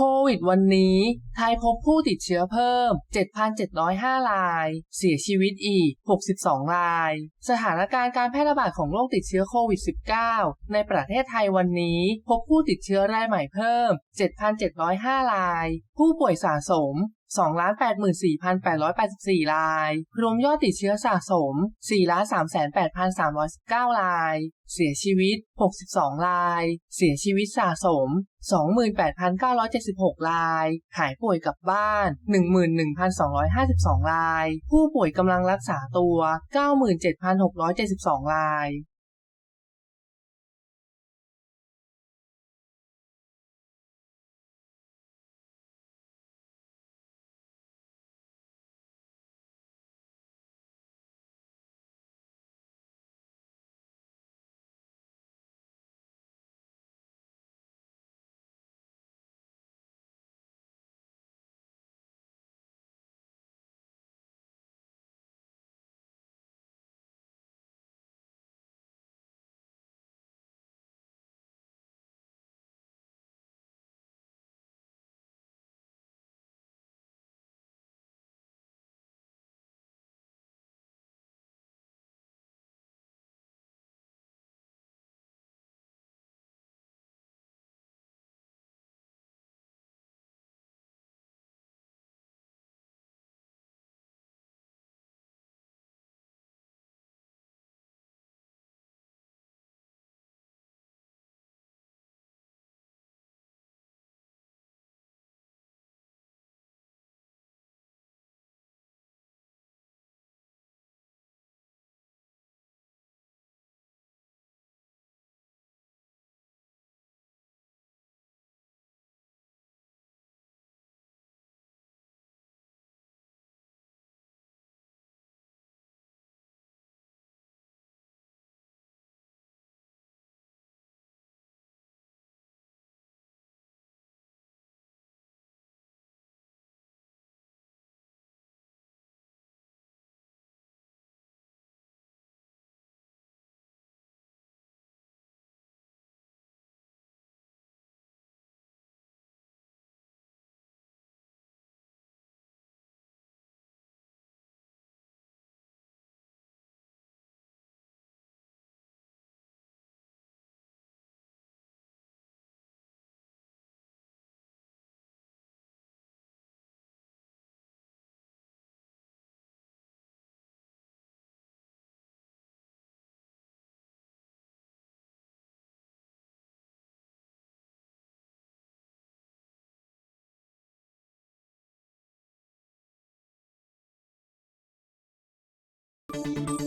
ควิดวันนี้ ไทยพบผู้ติดเชื้อเพิ่ม 7,705 ราย เสียชีวิตอีก 62 ราย สถานการณ์การแพร่ระบาดของโรคติดเชื้อโควิด -19 ในประเทศไทยวันนี้ พบผู้ติดเชื้อรายใหม่เพิ่ม 7,705 ราย ผู้ป่วยสะสม 284,884 ราย รวมยอดติดเชื้อสะสม4,38,319 ราย เสียชีวิต 62 ราย เสียชีวิตสะสม 28,976 ราย หายป่วยกลับบ้าน 11,252 ราย ผู้ป่วยกำลังรักษาตัว 97,672 ราย you